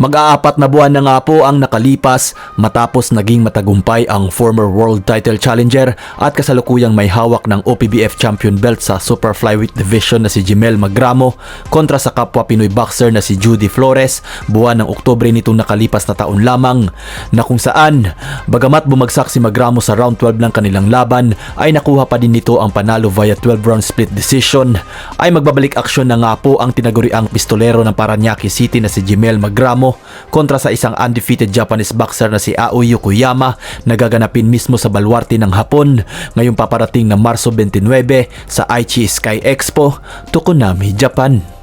Mag-aapat na buwan na nga po ang nakalipas matapos naging matagumpay ang former world title challenger at kasalukuyang may hawak ng OPBF champion belt sa super flyweight division na si Jimel Magramo kontra sa kapwa Pinoy boxer na si Judy Flores buwan ng Oktubre nitong nakalipas na taon lamang na kung saan bagamat bumagsak si Magramo sa round 12 ng kanilang laban ay nakuha pa din nito ang panalo via 12 round split decision. Ay magbabalik aksyon na nga po ang tinaguriang pistolero ng Paranaque City na si Jimel Magramo kontra sa isang undefeated Japanese boxer na si Aoi Yokoyama na gaganapin mismo sa Baluarte ng Hapon ngayong paparating na Marso 29 sa Aichi Sky Expo, Tokonami, Japan.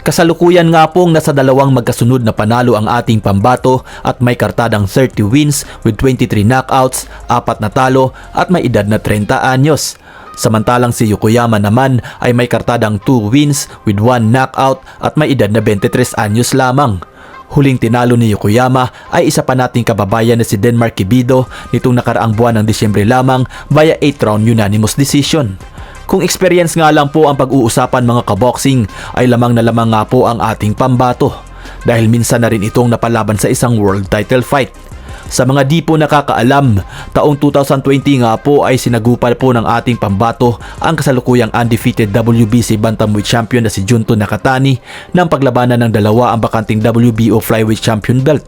Kasalukuyan nga pong nasa dalawang magkasunod na panalo ang ating pambato at may kartadang 30 wins with 23 knockouts, apat na talo at may edad na 30 anyos. Samantalang si Yokoyama naman ay may kartadang 2 wins with 1 knockout at may edad na 23 anyos lamang. Huling tinalo ni Yokoyama ay isa pa nating kababayan na si Denmark Kibido nitong nakaraang buwan ng Disyembre lamang via 8 round unanimous decision. Kung experience nga lang po ang pag-uusapan mga kaboxing ay lamang na lamang nga po ang ating pambato dahil minsan na rin itong napalaban sa isang world title fight. Sa mga di po nakakaalam, taong 2020 nga po ay sinagupal po ng ating pambato ang kasalukuyang undefeated WBC Bantamweight Champion na si Junto Nakatani ng paglabanan ng dalawa ang bakanting WBO Flyweight Champion belt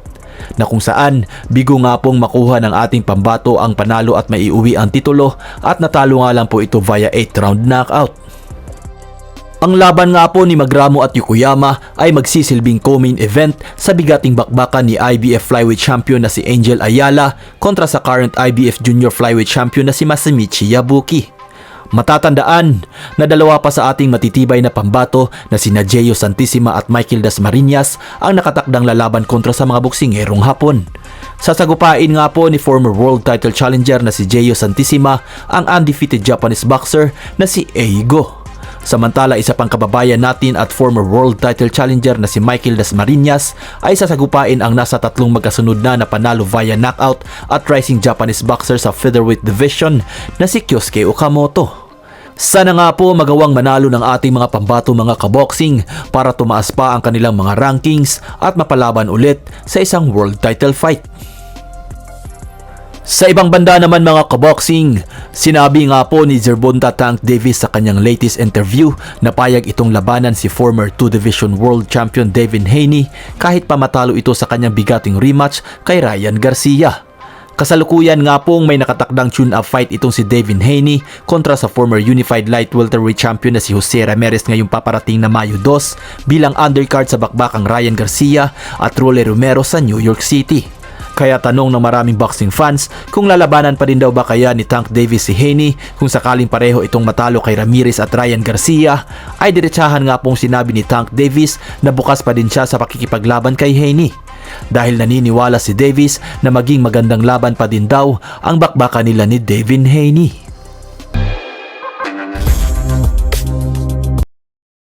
na kung saan bigo nga pong makuha ng ating pambato ang panalo at maiuwi ang titulo at natalo nga lang po ito via 8 round knockout. Ang laban nga po ni Magramo at Yokoyama ay magsisilbing co-main event sa bigating bakbakan ni IBF Flyweight Champion na si Angel Ayala kontra sa current IBF Junior Flyweight Champion na si Masamichi Yabuki. Matatandaan na dalawa pa sa ating matitibay na pambato na si Nadjeo Santissima at Michael Dasmariñas ang nakatakdang lalaban kontra sa mga boksingerong Hapon. Sasagupain nga po ni former world title challenger na si Jeyo Santissima ang undefeated Japanese boxer na si Eigo. Samantala isa pang kababayan natin at former world title challenger na si Michael Dasmariñas ay sasagupain ang nasa tatlong magkasunod na na panalo via knockout at rising Japanese boxer sa featherweight division na si Kyosuke Okamoto. Sana nga po magawang manalo ng ating mga pambato mga kaboxing para tumaas pa ang kanilang mga rankings at mapalaban ulit sa isang world title fight. Sa ibang banda naman mga kaboxing, sinabi nga po ni Zerbonta Tank Davis sa kanyang latest interview na payag itong labanan si former 2 Division World Champion Devin Haney kahit pa matalo ito sa kanyang bigating rematch kay Ryan Garcia. Kasalukuyan nga pong may nakatakdang tune-up fight itong si Devin Haney kontra sa former Unified Light Welterweight Champion na si Jose Ramirez ngayong paparating na Mayo 2 bilang undercard sa bakbakang Ryan Garcia at Rolly Romero sa New York City. Kaya tanong ng maraming boxing fans kung lalabanan pa din daw ba kaya ni Tank Davis si Haney kung sakaling pareho itong matalo kay Ramirez at Ryan Garcia ay diretsahan nga pong sinabi ni Tank Davis na bukas pa din siya sa pakikipaglaban kay Haney. Dahil naniniwala si Davis na maging magandang laban pa din daw ang bakbakan nila ni Devin Haney.